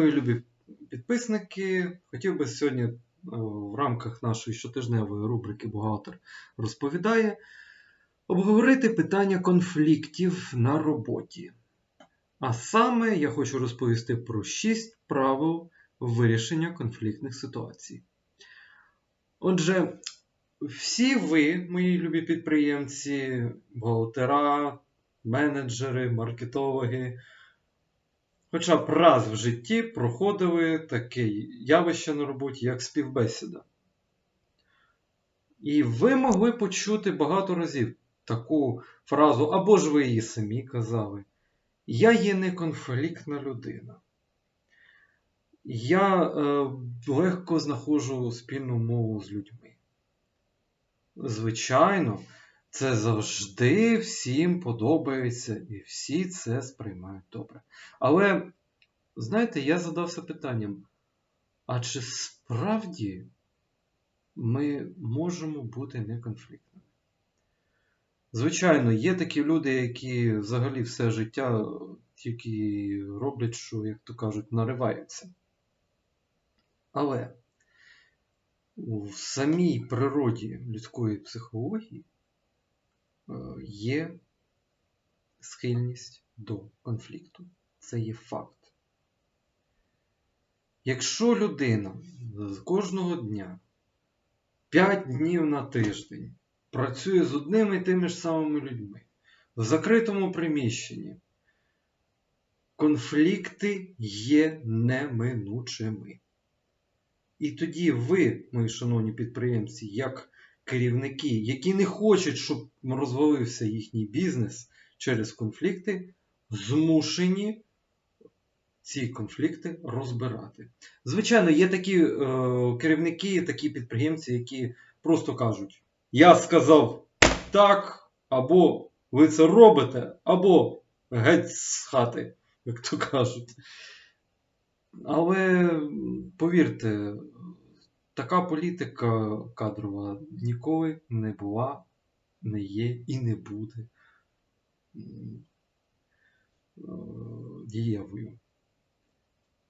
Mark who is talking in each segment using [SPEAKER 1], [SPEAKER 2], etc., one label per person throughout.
[SPEAKER 1] Мої любі підписники, хотів би сьогодні е, в рамках нашої щотижневої рубрики Бухгалтер розповідає обговорити питання конфліктів на роботі. А саме я хочу розповісти про 6 правил вирішення конфліктних ситуацій. Отже, всі ви, мої любі підприємці, бухгалтера, менеджери, маркетологи, хоча б раз в житті проходили таке явище на роботі, як співбесіда. І ви могли почути багато разів таку фразу, або ж ви її самі казали. Я є не конфліктна людина. Я е, легко знаходжу спільну мову з людьми. Звичайно, це завжди всім подобається, і всі це сприймають добре. Але, знаєте, я задався питанням: а чи справді ми можемо бути неконфліктними? Звичайно, є такі люди, які взагалі все життя тільки роблять, що, як то кажуть, нариваються. Але в самій природі людської психології є схильність до конфлікту. Це є факт. Якщо людина з кожного дня 5 днів на тиждень працює з одними і тими ж самими людьми в закритому приміщенні, конфлікти є неминучими. І тоді ви, мої шановні підприємці, як керівники, які не хочуть, щоб розвалився їхній бізнес через конфлікти, змушені ці конфлікти розбирати. Звичайно, є такі е, керівники, такі підприємці, які просто кажуть: Я сказав так, або ви це робите, або геть з хати, як то кажуть. Але повірте, така політика кадрова ніколи не була, не є і не буде дієвою.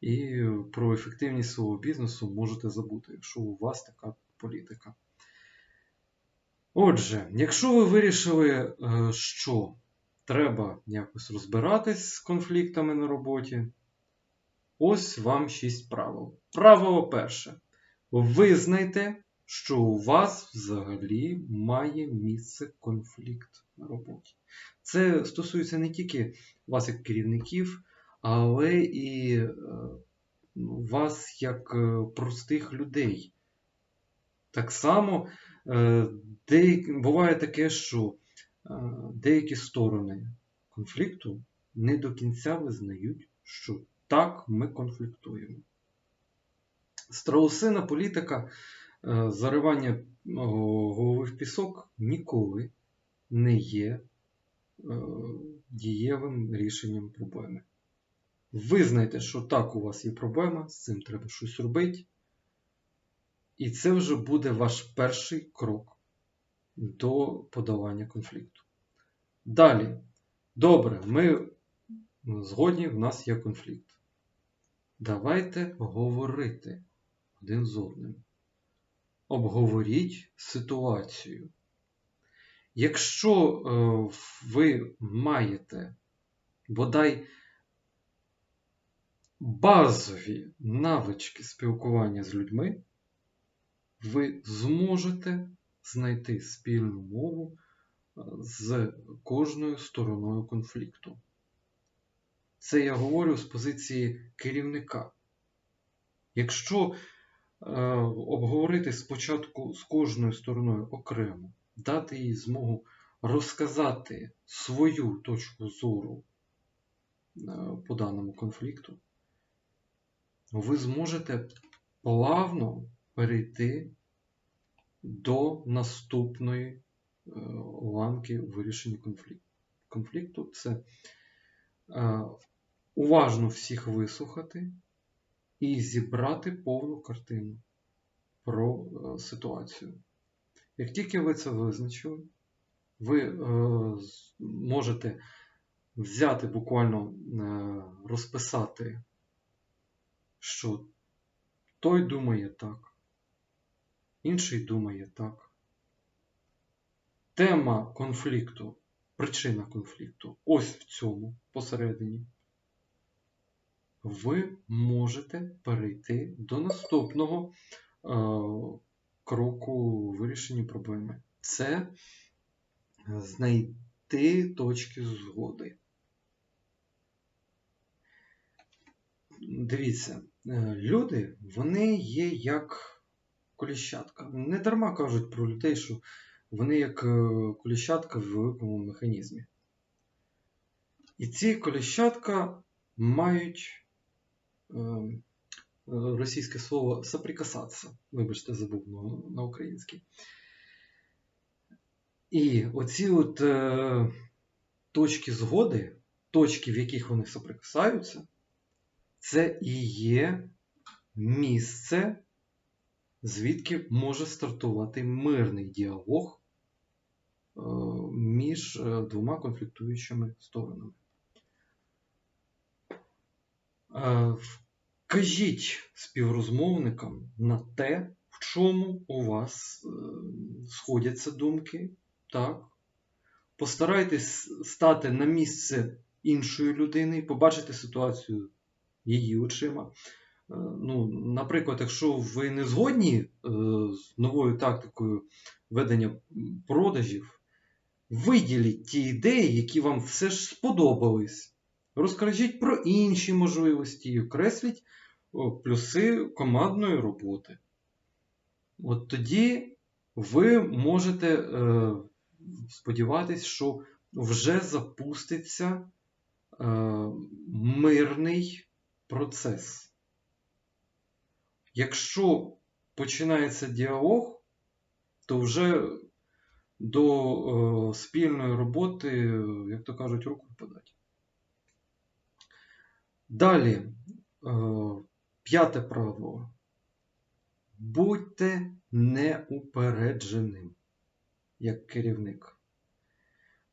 [SPEAKER 1] І про ефективність свого бізнесу можете забути, якщо у вас така політика. Отже, якщо ви вирішили, що треба якось розбиратись з конфліктами на роботі, ось вам 6 правил. Правило перше. Визнайте, що у вас взагалі має місце конфлікт на роботі. Це стосується не тільки вас як керівників, але і е, вас як е, простих людей. Так само е, буває таке, що деякі сторони конфлікту не до кінця визнають, що так ми конфліктуємо. Страусина політика заривання голови в пісок ніколи не є дієвим рішенням проблеми. Визнайте, що так у вас є проблема, з цим треба щось робити. І це вже буде ваш перший крок до подолання конфлікту. Далі, добре, ми згодні, в нас є конфлікт. Давайте говорити один з одним. Обговоріть ситуацію. Якщо е, ви маєте бодай базові навички спілкування з людьми, ви зможете знайти спільну мову е, з кожною стороною конфлікту. Це я говорю з позиції керівника. Якщо обговорити спочатку з кожною стороною окремо, дати їй змогу розказати свою точку зору е, по даному конфлікту, ви зможете плавно перейти до наступної е, ланки вирішення конфлікту. Це е, уважно всіх вислухати і зібрати повну картину про е, ситуацію. Як тільки ви це визначили, ви можете взяти буквально розписати що той думає так, інший думає так. Тема конфлікту, причина конфлікту ось в цьому посередині. Ви можете перейти до наступного е, кроку у вирішенні проблеми. Це знайти точки згоди. Дивіться, е, люди, вони є як коліщатка. Не дарма кажуть про людей, що вони як е, коліщатка в великому механізмі. І ці коліщатка мають російське слово соприкасатися. Вибачте, забув на, на український. І оці от е, точки згоди, точки, в яких вони соприкасаються, це і є місце, звідки може стартувати мирний діалог е, між е, двома конфліктуючими сторонами. Е, Кажіть співрозмовникам на те, в чому у вас сходяться думки. Так? Постарайтесь стати на місце іншої людини побачити ситуацію її очима. Ну, Наприклад, якщо ви не згодні з новою тактикою ведення продажів, виділіть ті ідеї, які вам все ж сподобались. Розкажіть про інші можливості і окресліть плюси командної роботи. От тоді ви можете е, сподіватись, що вже запуститься е, мирний процес. Якщо починається діалог, то вже до е, спільної роботи, як то кажуть, руку подать. Далі, е, п'яте правило. Будьте неупередженим як керівник.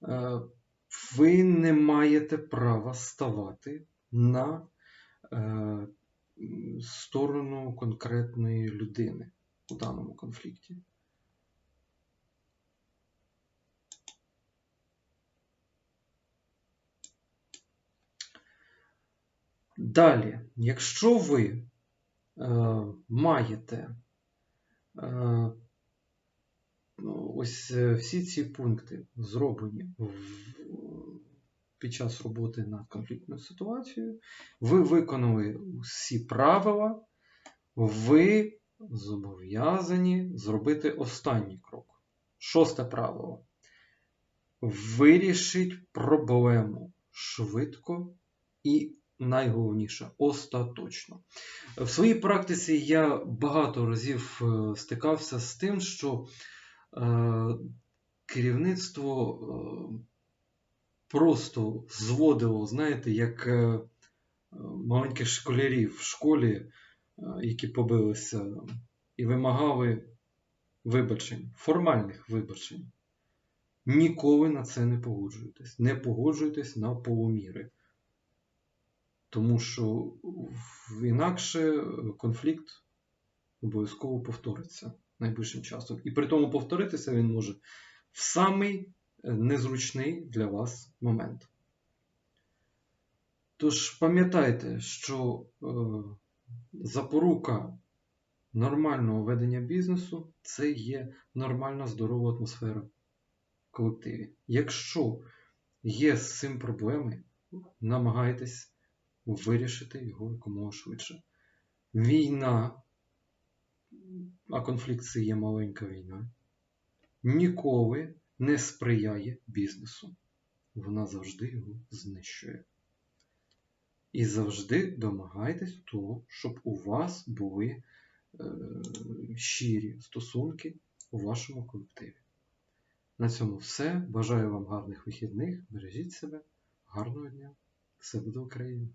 [SPEAKER 1] Е, ви не маєте права ставати на е, сторону конкретної людини у даному конфлікті. Далі, якщо ви е, маєте е, ось е, всі ці пункти зроблені в, під час роботи над конфліктною ситуацією, ви виконали всі правила, ви зобов'язані зробити останній крок. Шосте правило. Вирішіть проблему швидко і найголовніше остаточно. В своїй практиці я багато разів е, стикався з тим, що е, керівництво е, просто зводило, знаєте, як маленьких школярів в школі, які побилися, і вимагали вибачень, формальних вибачень. Ніколи на це не погоджуєтесь. Не погоджуйтесь на полуміри. Тому що інакше конфлікт обов'язково повториться найближчим часом. І при тому повторитися він може в самий незручний для вас момент. Тож пам'ятайте, що е, запорука нормального ведення бізнесу це є нормальна здорова атмосфера в колективі. Якщо є з цим проблеми, намагайтесь вирішити його якомога швидше. Війна, а конфлікт це є маленька війна, ніколи не сприяє бізнесу. Вона завжди його знищує. І завжди домагайтесь того, щоб у вас були е, щирі стосунки у вашому колективі. На цьому все. Бажаю вам гарних вихідних. Бережіть себе, гарного дня! Все буде Україна!